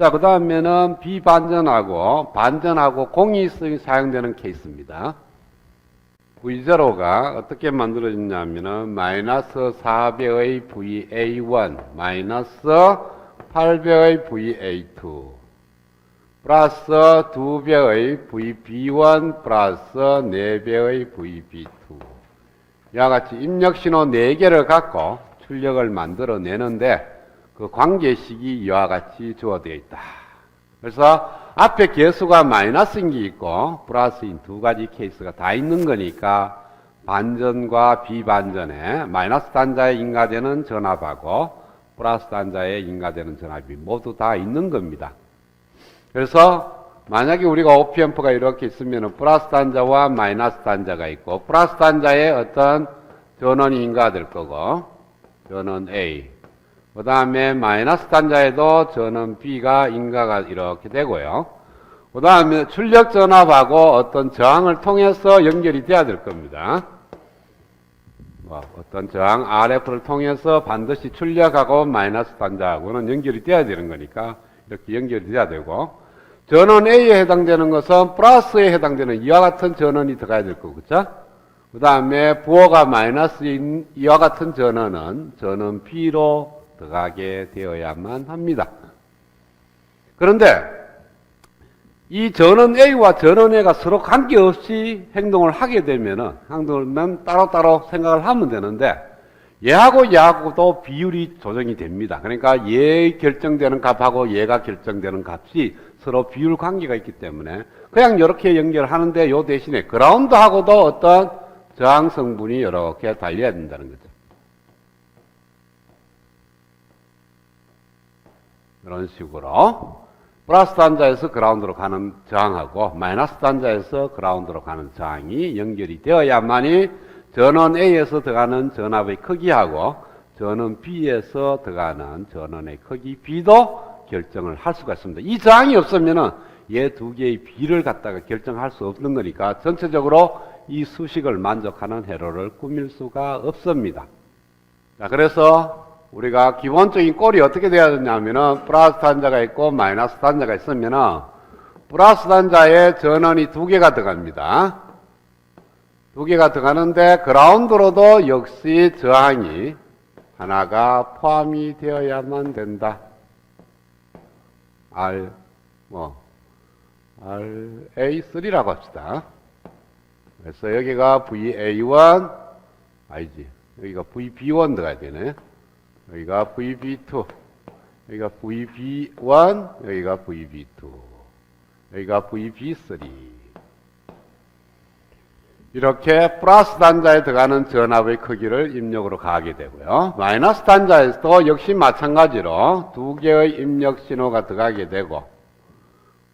자, 그 다음에는 비반전하고 반전하고 공이 쓰- 사용되는 케이스입니다. V0가 어떻게 만들어졌냐면은 마이너스 4배의 VA1 마이너스 8배의 VA2 플러스 2배의 VB1 플러스 4배의 VB2 이와 같이 입력 신호 4개를 갖고 출력을 만들어내는데 그 관계식이 이와 같이 주어되어 있다. 그래서 앞에 개수가 마이너스인 게 있고 플러스인 두 가지 케이스가 다 있는 거니까 반전과 비반전에 마이너스 단자에 인가되는 전압하고 플러스 단자에 인가되는 전압이 모두 다 있는 겁니다. 그래서 만약에 우리가 OPM프가 이렇게 있으면 플러스 단자와 마이너스 단자가 있고 플러스 단자에 어떤 전원이 인가될 거고 전원 A 그 다음에 마이너스 단자에도 전원 B가 인가가 이렇게 되고요. 그 다음에 출력 전압하고 어떤 저항을 통해서 연결이 돼야 될 겁니다. 뭐 어떤 저항 RF를 통해서 반드시 출력하고 마이너스 단자하고는 연결이 돼야 되는 거니까 이렇게 연결이 돼야 되고 전원 A에 해당되는 것은 플러스에 해당되는 이와 같은 전원이 들어가야 될 거고 그죠? 그 다음에 부호가 마이너스인 이와 같은 전원은 전원 B로 들어가게 되어야만 합니다. 그런데 이 전원 A와 전원 A가 서로 관계없이 행동을 하게 되면은 행동을 따로따로 생각을 하면 되는데 얘하고 얘하고도 비율이 조정이 됩니다. 그러니까 얘 결정되는 값하고 얘가 결정되는 값이 서로 비율 관계가 있기 때문에 그냥 이렇게 연결하는데 요 대신에 그라운드하고도 어떤 저항 성분이 이렇게 달려야 된다는 거죠. 이런 식으로 플러스 단자에서 그라운드로 가는 저항하고 마이너스 단자에서 그라운드로 가는 저항이 연결이 되어야만이 전원 A에서 들어가는 전압의 크기하고 전원 B에서 들어가는 전원의 크기 B도 결정을 할 수가 있습니다. 이 저항이 없으면은 얘 두 개의 B를 갖다가 결정할 수 없는 거니까 전체적으로 이 수식을 만족하는 회로를 꾸밀 수가 없습니다. 자, 그래서 우리가 기본적인 꼴이 어떻게 돼야 되냐면은 플러스 단자가 있고 마이너스 단자가 있으면은 플러스 단자에 전원이 두 개가 들어갑니다. 두 개가 들어가는데 그라운드로도 역시 저항이 하나가 포함이 되어야만 된다. R 뭐 RA3라고 합시다. 그래서 여기가 VA1 아니지 여기가 VB1 들어가야 되네. 여기가 VB2, 여기가 VB1, 여기가 VB2, 여기가 VB3. 이렇게 플러스 단자에 들어가는 전압의 크기를 입력으로 가게 되고요. 마이너스 단자에서도 역시 마찬가지로 두 개의 입력 신호가 들어가게 되고,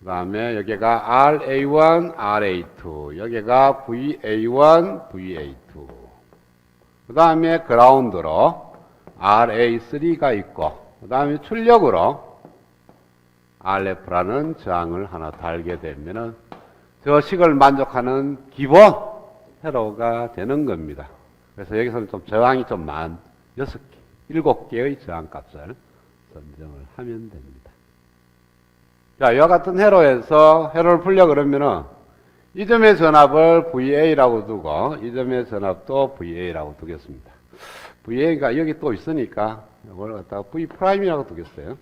그 다음에 여기가 RA1, RA2, 여기가 VA1, VA2. 그 다음에 그라운드로 RA3가 있고 그 다음에 출력으로 RF라는 저항을 하나 달게 되면은 저 식을 만족하는 기본 회로가 되는 겁니다. 그래서 여기서는 좀 저항이 좀 많, 여섯 개, 일곱 개의 저항 값을 선정을 하면 됩니다. 자, 이와 같은 회로에서 회로를 풀려 그러면은 이 점의 전압을 VA라고 두고 이 점의 전압도 VA라고 두겠습니다. VA가 여기 또 있으니까 이걸 갖다가 V 프라임이라고 두겠어요.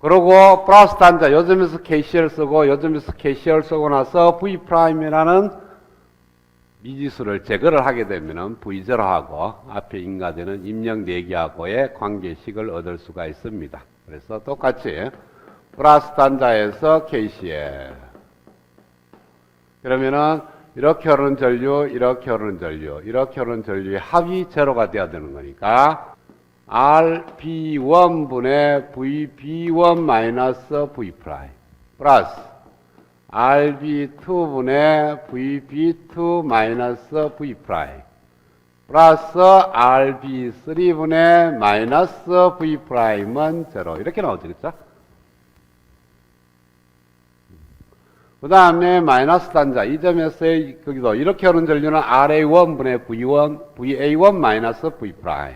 그리고 플러스 단자 요점에서 KCL 쓰고 요점에서 KCL 쓰고 나서 V 프라임이라는 미지수를 제거를 하게 되면은 V0하고 앞에 인가되는 입력 4개하고의 관계식을 얻을 수가 있습니다. 그래서 똑같이 플러스 단자에서 KCL 그러면은 이렇게 흐르는 전류, 이렇게 흐르는 전류, 이렇게 흐르는 전류의 합이 제로가 돼야 되는 거니까 RB1분의 VB1 마이너스 V 프라임 플러스 RB2 분의 VB2 마이너스 V 프라임 플러스 RB3 분의 마이너스 V 프라임은 제로 이렇게 나오죠, 그렇죠? 그 다음에 마이너스 단자 이 점에서의 거기도 이렇게 오는 전류는 RA1분의 V1, VA1 마이너스 V 프라임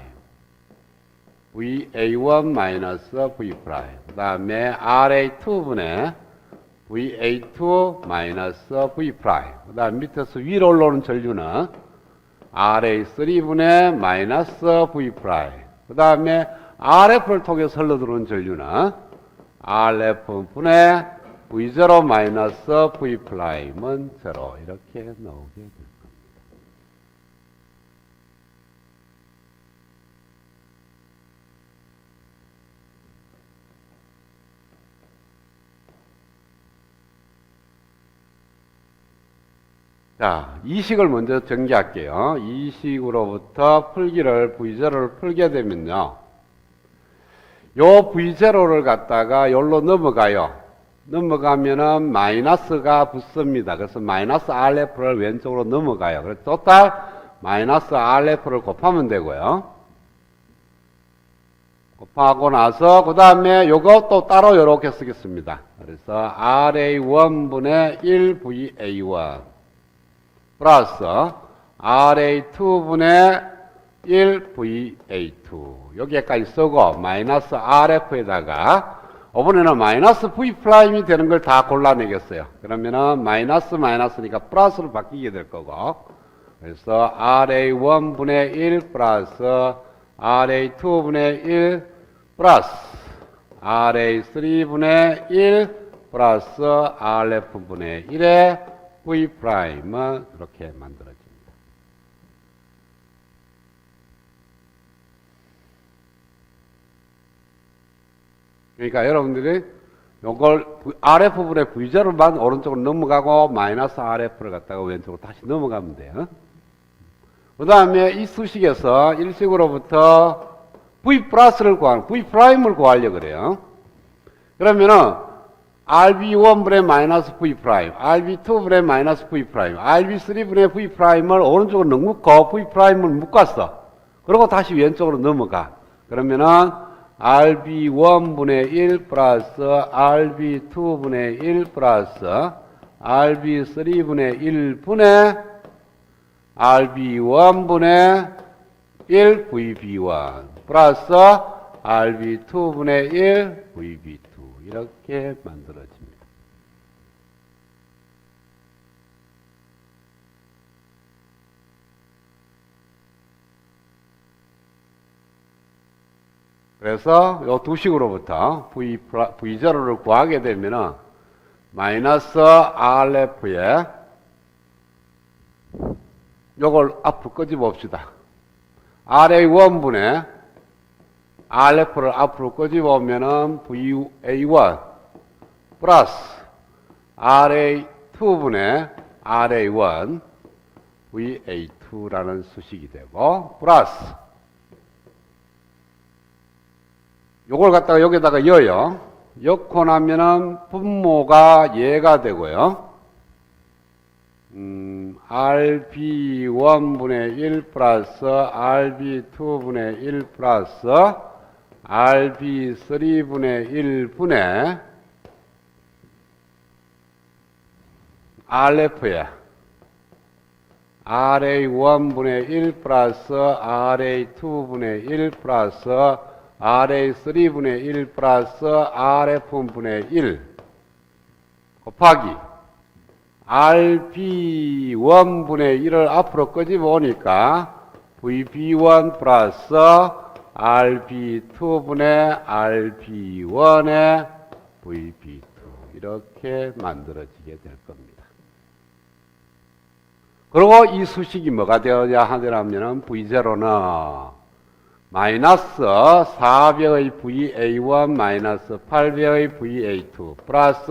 VA1 마이너스 V 프라임. 그 다음에 RA2분의 VA2 마이너스 V 프라임. 그 다음 밑에서 위로 올라오는 전류는 RA3분의 마이너스 V 프라임. 그 다음에 RF를 통해서 흘러들어오는 전류는 RF분의 V0 마이너스 V 프라임은 0 이렇게 나오게 됩니다. 자, 이 식을 먼저 전개할게요. 이 식으로부터 풀기를 V0를 풀게 되면요. 요 V0를 갖다가 여기로 넘어가요. 넘어가면은 마이너스가 붙습니다. 그래서 마이너스 RF를 왼쪽으로 넘어가요. 그래서 토탈 마이너스 RF를 곱하면 되고요. 곱하고 나서 그 다음에 또 따로 이렇게 쓰겠습니다. 그래서 RA1분의 1VA1 플러스 RA2분의 1VA2 여기까지 쓰고 마이너스 RF에다가 이번에는 마이너스 V 프라임이 되는 걸 다 골라내겠어요. 그러면은 마이너스 마이너스니까 플러스로 바뀌게 될 거고 그래서 RA1분의 1 플러스 RA2분의 1 플러스 RA3분의 1 플러스 RF분의 1의 V 프라임은 이렇게 만들어집니다. 그러니까 여러분들이 요걸 RF분의 V제로만 오른쪽으로 넘어가고 마이너스 RF를 갖다가 왼쪽으로 다시 넘어가면 돼요. 그 다음에 이 수식에서 일식으로부터 V 플러스를 구하는, V 프라임을 구하려고 그래요. 그러면은 RB1분의 마이너스 V 프라임, RB2분의 마이너스 V 프라임, RB3분의 V 프라임을 오른쪽으로 넘고 V 프라임을 묶었어. 그리고 다시 왼쪽으로 넘어가. 그러면은 RB1분의 1 플러스 RB2분의 1 플러스 RB3분의 1분의 RB1분의 1 VB1 플러스 RB2분의 1 VB2 이렇게 만들어집니다. 그래서 요두 식으로부터 V, V0를 구하게 되면은 마이너스 RF에 요걸 앞으로 끄집어봅시다. RA1분의 RF를 앞으로 끄집어오면은 VA1 플러스 RA2분의 RA1 VA2라는 수식이 되고 플러스 요걸 갖다가 여기다가 여요. 엮고 나면은 분모가 얘가 되고요. 음, RB1분의 1 플러스 RB2분의 1 플러스 RB3분의 1분의 RF에 RA1분의 1 플러스 RA2분의 1 플러스 RA3분의 1 플러스 RF분의 1 곱하기 RB1분의 1을 앞으로 끄집어오니까 VB1 플러스 RB2분의 RB1의 VB2 이렇게 만들어지게 될 겁니다. 그리고 이 수식이 뭐가 되어야 하더라면 V0는 마이너스 4배의 VA1 마이너스 8배의 VA2 플러스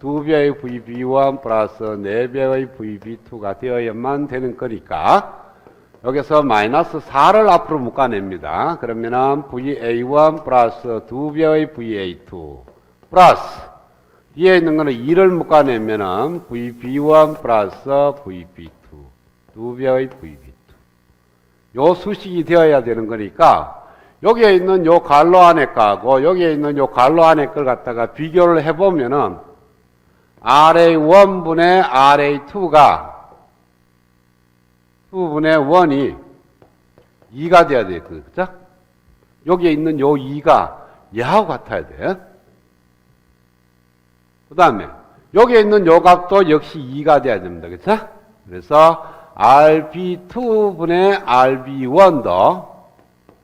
2배의 VB1 플러스 4배의 VB2가 되어야만 되는 거니까 여기서 마이너스 4를 앞으로 묶어냅니다. 그러면은 VA1 플러스 2배의 VA2 플러스 뒤에 있는 거는 2를 묶어내면은 VB1 플러스 VB2 2배의 VB2 요 수식이 되어야 되는 거니까 여기에 있는 요 갈로 안에 거하고 여기에 있는 요 갈로 안에 걸 갖다가 비교를 해보면은 RA1분의 RA2가 2분의 1이 2가 돼야 돼요. 그죠? 여기에 있는 요 2가 얘하고 같아야 돼. 그 다음에 여기에 있는 요 값도 역시 2가 돼야 됩니다. 그쵸? 그래서 RB2분의 RB1도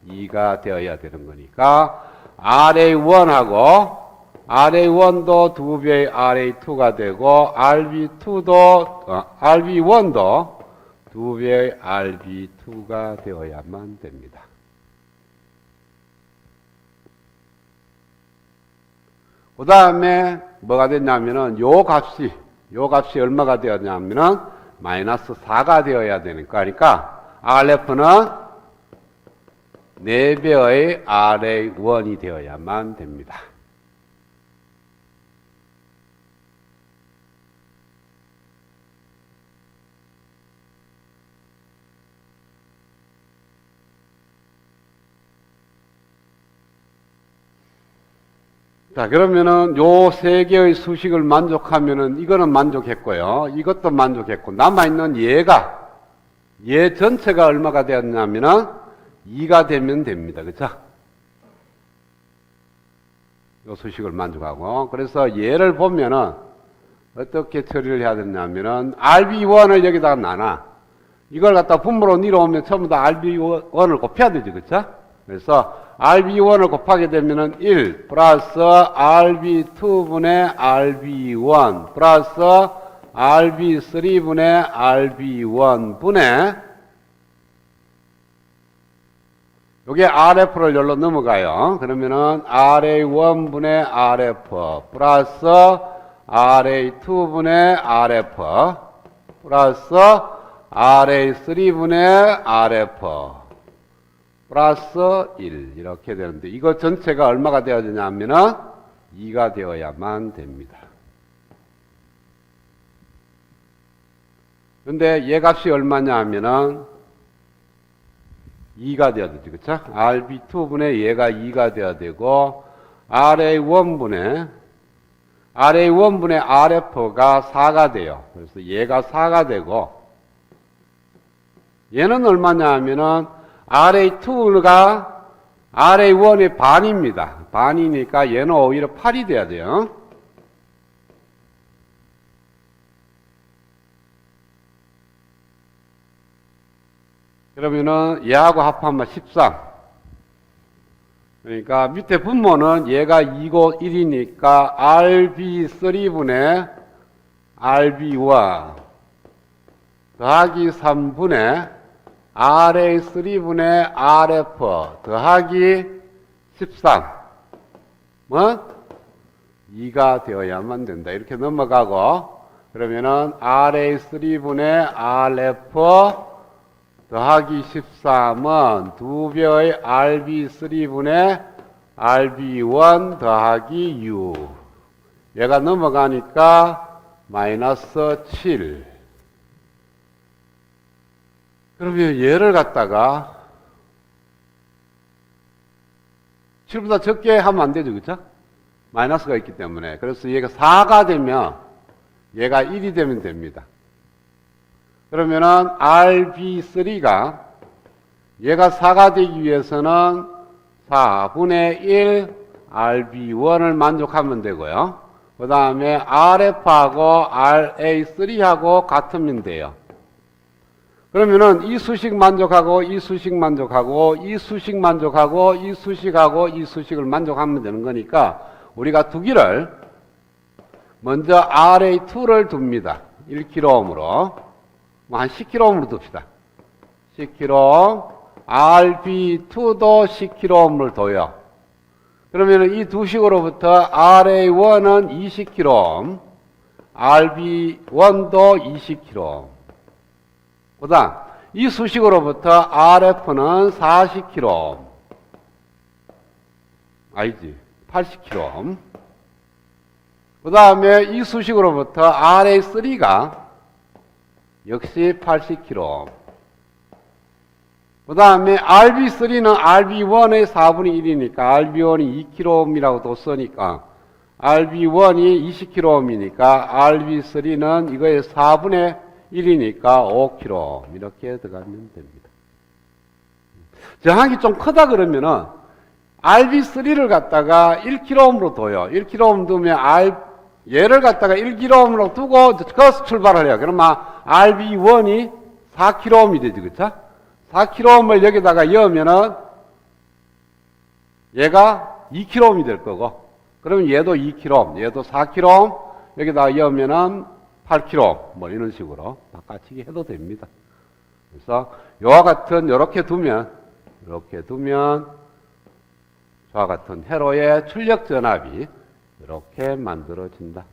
2가 되어야 되는 거니까 RA1하고 RA1도 2배의 RA2가 되고 RB2도 어, RB1도 2배의 RB2가 되어야만 됩니다. 그 다음에 뭐가 됐냐면은 요 값이 요 값이 얼마가 되었냐면은 마이너스 4가 되어야 되니까 그러니까 RF는 4배의 RA1이 되어야만 됩니다. 자, 그러면은 요 세 개의 수식을 만족하면은 이거는 만족했고요. 이것도 만족했고 남아있는 얘가 얘 전체가 얼마가 되었냐면은 2가 되면 됩니다. 그쵸? 요 수식을 만족하고 그래서 얘를 보면은 어떻게 처리를 해야 되냐면은 RB1을 여기다가 나눠 이걸 갖다 분모로 밀어오면 다 RB1을 곱해야 되죠. 그쵸? 그래서 RB1을 곱하게 되면은 1 플러스 RB2분의 RB1 플러스 RB3분의 RB1분의 요게 RF를 열로 넘어가요. 그러면은 RA1분의 RF 플러스 RA2분의 RF 플러스 RA3분의 RF 플러스 1 이렇게 되는데 이거 전체가 얼마가 되어야 되냐면은 2가 되어야만 됩니다. 근데 얘 값이 얼마냐 하면은 2가 되어야 되죠. 그쵸? RB2분의 얘가 2가 되어야 되고 RA1분의 RA1분의 RF가 4가 돼요. 그래서 얘가 4가 되고 얘는 얼마냐 하면은 RA2가 RA1의 반입니다. 반이니까 얘는 오히려 8이 돼야 돼요. 그러면은 얘하고 합하면 13. 그러니까 밑에 분모는 얘가 2고 1이니까 RB3분의 RB1 더하기 3분의 RA3분의 RF 더하기 13. 뭐? 2가 되어야만 된다. 이렇게 넘어가고, 그러면은 RA3분의 RF 더하기 13은 두 배의 RB3분의 RB1 더하기 U. 얘가 넘어가니까 마이너스 7. 그러면 얘를 갖다가 7보다 적게 하면 안 되죠. 그쵸? 마이너스가 있기 때문에. 그래서 얘가 4가 되면 얘가 1이 되면 됩니다. 그러면은 RB3가 얘가 4가 되기 위해서는 4분의 1 RB1을 만족하면 되고요. 그 다음에 RF하고 RA3하고 같으면 돼요. 그러면은 이 수식 만족하고 이 수식 만족하고 이 수식 만족하고 이 수식하고 이 수식을 만족하면 되는 거니까 우리가 두 개를 먼저 RA2를 둡니다. 1kg으로 뭐 한 10kg으로 둡시다. 10kg RB2도 10kg을 둬요. 그러면 이 두 식으로부터 RA1은 20kg RB1도 20kg 그 다음, 이 수식으로부터 RF는 40kg. 아니지, 80kg. 그 다음에 이 수식으로부터 RA3가 역시 80kg. 그 다음에 RB3는 RB1의 4분의 1이니까 RB1이 2kg이라고 뒀으니까 RB1이 20kg이니까 RB3는 이거의 4분의 1이니까 5kg 이렇게 들어가면 됩니다. 저항이 좀 크다 그러면은 RB3를 갖다가 1kg으로 둬요. 1kg 두면 R, 얘를 갖다가 1kg으로 두고 거기서 출발을 해요. 그러면 RB1이 4kg이 되지, 그쵸? 4kg을 여기다가 넣으면은 얘가 2kg이 될 거고, 그러면 얘도 2kg, 얘도 4kg, 여기다가 넣으면은 8kg, 뭐 이런 식으로 바꿔치기 해도 됩니다. 그래서 요와 같은 이렇게 두면 이렇게 두면 저와 같은 회로의 출력 전압이 이렇게 만들어진다.